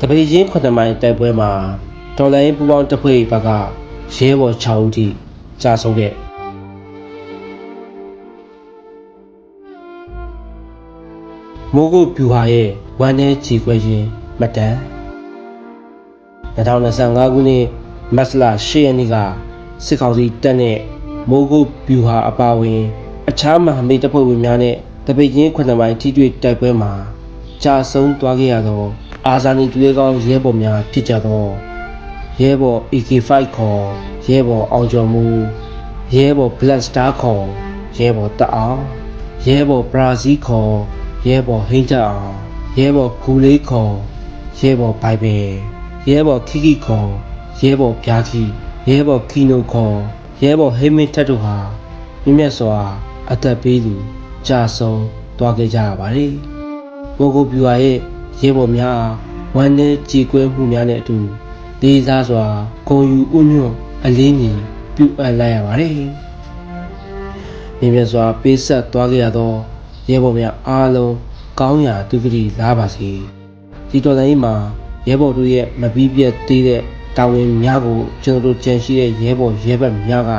တပိတ်ချင်းခုနှစ်မိုင်တိုက်ပွဲမှာတော်လိုင်းပူပေါင်းတပ်ဖွဲ့ဘက်ကရဲဘော်6ဦးထိကြာဆုံးခဲ့မိုးကုတ်ပြူဟာရဲ့ဝမ်းထဲခြေခွဲခြင်းမတန်2025ခုနှစ်မတ်လ10ရက်နေ့ကစစ်ကောင်စီတပ်နဲ့မိုးကုတ်ပြူဟာအပါအဝင် အခြားမဟာမိတ်တပ်ဖွဲ့ဝင်များနဲ့တပိတ်ချင်းခုနှစ်မိုင်ထိတွေ့တိုက်ပွဲမှာကြာဆုံးသွားခဲ့ရသော အာဇာနည်သူရဲကောင်းရဲဘော်များဖြစ်ကြသောရဲဘော် AK5 ခေါ်ရဲဘော်အောင်ကျော်မှုရဲဘော် Black Star ခေါ်ရဲဘော်တအောင်ရဲဘော်ဘရာဇီးခေါ်ရဲဘော်ဟိန်းတက်အောင်ရဲဘော်ဂူလေးခေါ်ရဲဘော်ဘိုင်ဘယ်ရဲဘော်ခိခိခေါ်ရဲဘော်ပြားခီရဲဘော်ကီနိုခေါ်ရဲဘော်ဟိမင်းထက်တို့ဟာမြင့်မြတ်စွာအသက်ပေးသူကြာဆုံးသွားခဲ့ကြရပါတယ်။ကိုကိုပြူဟာရဲ့ ရဲဘော်များအားဝမ်းနဲ့ကြည်ကွဲမှုများနဲ့အတူလေးစားစွာဂုဏ်ယူဥညွတ်အလေးညီပြုအပ်လိုက်ရပါတယ်။မြင့်မြတ်စွာပေးဆက်သွားခဲ့ရသောရဲဘော်များအားလုံးကောင်းရာဒုက္ခရီလာပါစေ။ဒီတော်တိုင်းမှာရဲဘော်တို့ရဲ့မပြီးပြတ်သေးတဲ့တာဝန်များကိုကျွန်တော်တို့ကြံရှိတဲ့ရဲဘော်ရဲဘက်များက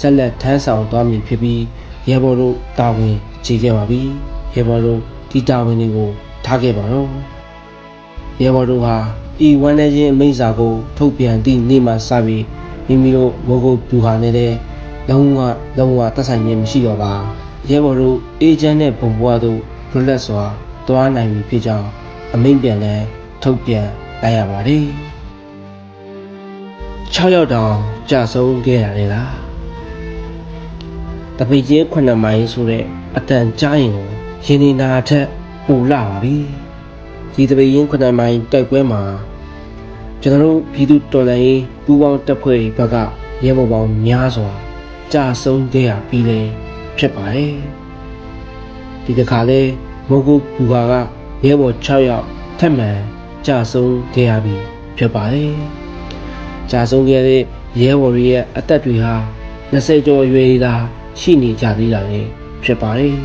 ဆက်လက်ထမ်းဆောင်သွားမည်ဖြစ်ပြီးရဲဘော်တို့တာဝန်ခြေခဲ့ပါပြီရဲဘော်တို့ဒီတာဝန်တွေကိုထားခဲ့ပါတော့ ရဲဘော်တို့ဟာဤဝန်ထဲချင်းအမိန့်စာကို ထုတ်ပြန်သည့်နေ့မှစပြီးမိမိတို့ဘိုးကုတ်ပြူဟာနေတဲ့လုံးဝလုံးဝသက်ဆိုင်ခြင်းမရှိတော့ပါရဲဘော်တို့အေဂျင့်နဲ့ဘုံဘွားတို့လွတ်လပ်စွာသွားနိုင်ပြီဖြစ်ကြောင်းအမိန့်ပြန်လဲထုတ်ပြန်လိုက်ရပါတယ်6ရောက်တောင်ကြာဆုံးခဲ့ရတယ်လားတပိတ်ချင်းခုနှစ်မိုင်ဆိုတဲ့အတန်ကြားရင်ကိုရင်နေနာထက်ပူလာပါပြီ ဒီတပိတ်ချင်းခုနှစ်မိုင်တိုက်ပွဲမှာကျွန်တော်တို့ပြည်သူတော်လှန်ရေးပူးပေါင်းတပ်ဖွဲ့ဘက်ကရဲဘော်ပေါင်းများစွာကြာဆုံးခဲ့ရပြီးလဲဖြစ်ပါတယ်ဒီတစ်ခါလဲမိုးကုတ်ဘူဟာကရဲဘော်6ယောက်ထပ်မံကြာဆုံးခဲ့ရပြီးဖြစ်ပါတယ်ကြာဆုံးခဲ့တဲ့ရဲဘော်တွေရဲ့အသက်တွေဟာ20ကျော်အရွယ်သာရှိနေကြသေးတာလည်းဖြစ်ပါတယ်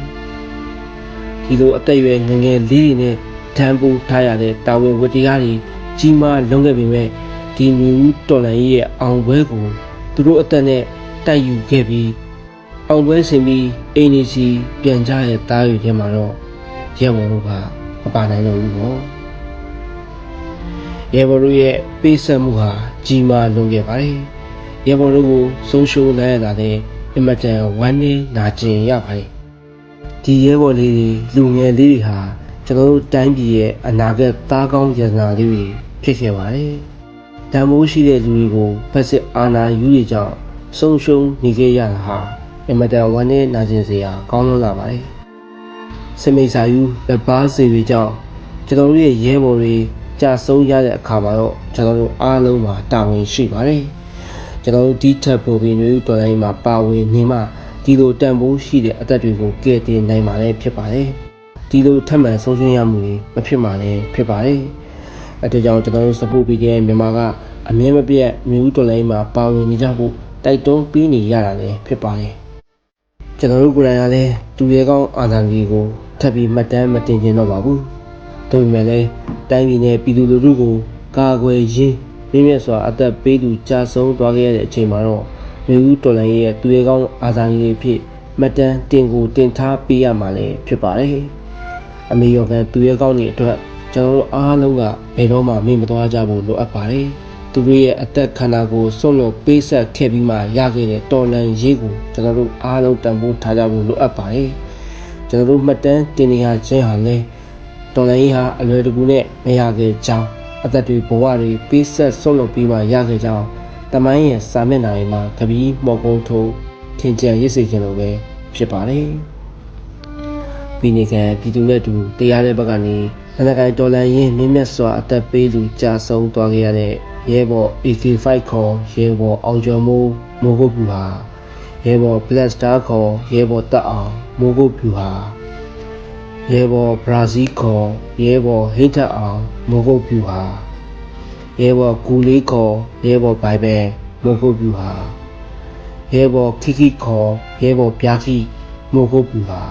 ဒီလိုအသက်အရွယ်ငယ်ငယ်လေးတွေနဲ့ တန်ဖိုးထားရတဲ့တာဝန်ဝတ္တရားတွေကြီးမားလုံးခဲ့ပေမဲ့ဒီမျိုးတော်လန်ကြီးရဲ့အောင်ပွဲကိုသူတို့အသက်နဲ့တိုက်ယူခဲ့ပြီးအောင်ပွဲဆင်ပြီးအိမ်နေစီပြန်ကြတဲ့တားတွေထဲမှာတော့ရဲဘော်တို့ကမပါနိုင်တော့ဘူးပေါ့ရဲဘော်တို့ရဲ့ပေးဆက်မှုဟာကြီးမားလုံးခဲ့ပါတယ်ရဲဘော်တို့ကိုဆုံးရှုံးလိုက်ရတာလည်းအင်မတန်ဝမ်းနည်းနာကျင်ရပါတယ်ဒီရဲဘော်လေးတွေလူငယ်လေးတွေဟာ ကျွန်တော်တို့တိုင်းပြည်ရဲ့အနာဂတ်သားကောင်းရတနာလေးတွေဖြစ်ခဲ့ပါတယ်တန်ဖိုးရှိတဲ့လူတွေကိုဖက်စစ်အာဏာယူရကြောင်းဆုံးရှုံးနေခဲ့ရတာဟာအင်မတန်ဝမ်းနည်းနာကျင်စရာကောင်းလို့လာပါတယ်စမိတ်စာယူလက်ပါစီတွေကြောင့်ကျွန်တော်တို့ရဲ့ရဲဘော်တွေကြာဆုံးရတဲ့အခါမှာတော့ကျွန်တော်တို့အားလုံးမှာတာဝန်ရှိပါတယ်ကျွန်တော်တို့ဒီထက်ပိုပြီးမျိုးတော်တိုင်းမှာပါဝင်နေမှဒီလိုတန်ဖိုးရှိတဲ့အသက်တွေကိုကယ်တင်နိုင်မှာလည်းဖြစ်ပါတယ် ဒီလိုထပ်မံဆုံးရှုံးရမှုတွေမဖြစ်မှာလည်းဖြစ်ပါတယ်အဲဒါကြောင့်ကျွန်တော်တို့ support ပေးတဲ့မြန်မာကအမြဲမပြတ်မျိုးတော်တိုင်းမှာပါဝင်နေကြဖို့တိုက်တွန်းပေးနေရတာလည်းဖြစ်ပါတယ်ကျွန်တော်တို့ကိုယ်တိုင်ကလည်းသူရဲကောင်းအာဏာကြီးကိုထပ်ပြီးမှတ်တမ်းမတင်ကျင်တော့ပါဘူးဒါပေမဲ့လည်းတိုင်းပြည်နဲ့ပြည်သူလူထုကိုကာကွယ်ရင်းမြင့်မြတ်စွာအသက်ပေးသူကြာဆုံးသွားခဲ့ရတဲ့အချိန်မှာတော့မြို့ဦးတော်လိုင်းရဲ့သူရဲကောင်းအာဇာနည်ဖြစ်မှတ်တမ်းတင်ကိုတင်ထားပေးရမှာလည်းဖြစ်ပါတယ်။ အမေရောကန်သူရဲကောင်းတွေအတွက်ကျွန်တော်တို့အားလုံးကဘယ်တော့မှမေ့မသွားကြဖို့လိုအပ်ပါတယ်။သူတို့ရဲ့အသက်ခန္ဓာကိုစွန့်လွတ်ပေးဆက်ခဲ့ပြီးမှရခဲ့တဲ့တော်လန်ရေးကိုကျွန်တော်တို့အားလုံးတန်ဖိုးထားကြဖို့လိုအပ်ပါတယ်။ကျွန်တော်တို့မှတ်တမ်းတင်နေရခြင်းဟာလည်းတော်လိုင်းရေးဟာအလွယ်တကူနဲ့မရခဲ့ကြောင်းအသက်တွေဘဝတွေပေးဆက်ဆွတ်လွတ်ပြီးမှရခဲ့ကြောင်းတမိုင်းရဲ့စာမျက်နှာတွေမှာကပီးမော်ကုန်းထိုးထင်ကြံရစ်စေခြင်းလိုပဲဖြစ်ပါတယ်။ ပြီးနေကပြည်သူနဲ့တူတရားတဲ့ဘက်ကနေနန္ဒကိုင်တော်လန်ရင်မြင့်မြတ်စွာအသက်ပေးသူကြာဆုံးသွားခဲ့ရတဲ့ရဲဘော် AK5 ခေါ်ရဲဘော်အောင်ကျော်မိုးမိုးကုတ်ပြူဟာရဲဘော် Black Star ခေါ်ရဲဘော်တက်အောင်မိုးကုတ်ပြူဟာရဲဘော်ဘရာဇီးခေါ်ရဲဘော်ဟိတ်ထက်အောင်မိုးကုတ်ပြူဟာရဲဘော်ကူလေးခေါ်ရဲဘော်ဘိုင်ဘဲမိုးကုတ်ပြူဟာရဲဘော်ခိခိခေါ်ရဲဘော်ပြားခိမိုးကုတ်ပြူဟာ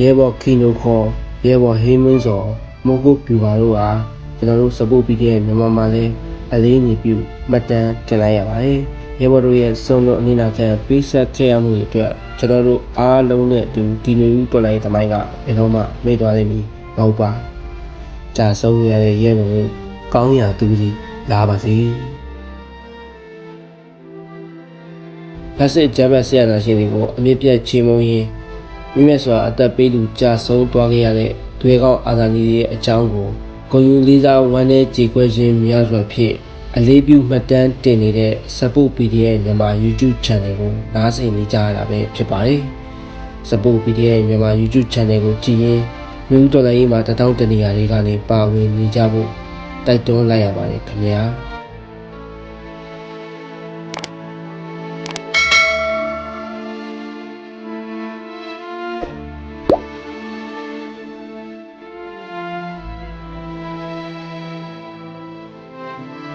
ရဲဘော်ခီနိုခေါ်ရဲဘော်ဟိမင်းစောမိုးကုတ်ပြူဟာတို့ဟာကျကျွန်တော်တို့ support ပြီးတဲ့မြန်မာမှာလည်းအလေးအညီပြုမှတ်တမ်းတင်လိုက်ရပါတယ်ရေဘော်တို့ရဲ့ဆုံးလို့အနည်းနာခံပေးဆက်ခဲ့ရမှုတွေအတွက်ကျွန်တော်တို့အားလုံးနဲ့အတူဒီလိုမျိုးတော်လိုက်တဲ့မိုင်းကဘယ်တော့မှမေ့သွားလိမ့်မည်မဟုတ်ပါကြာဆုံးရတဲ့ရဲဘော်တို့ကောင်းရာသူကြီးလာပါစေလက်စစ်ဂျပန်ဆရာနာရှင်တွေကိုအမြင့်ပြတ်ချေမုံရင် မိမဲ့စွာအသက်ပေးလူကြာဆုံးသွားခဲ့ရတဲ့တွေကောင်းအာဇာနည်ရဲ့အကြောင်းကိုကိုယူလေးစားဝမ်းနဲ့ကြေကွဲခြင်းများစွာဖြင့်အလေးပြုမှတ်တမ်းတင်နေတဲ့ Support PDF မြန်မာ YouTube Channel ကိုနားဆင်နေကြရတာပဲဖြစ်ပါတယ်။ Support PDF မြန်မာ YouTube Channel ကိုကြည့်ရင်မြို့တော်လိုင်းမှာတထောင်တနေရာတွေကနေပါဝင်နေကြဖို့တိုက်တွန်းလိုက်ရပါတယ်ခင်ဗျာ။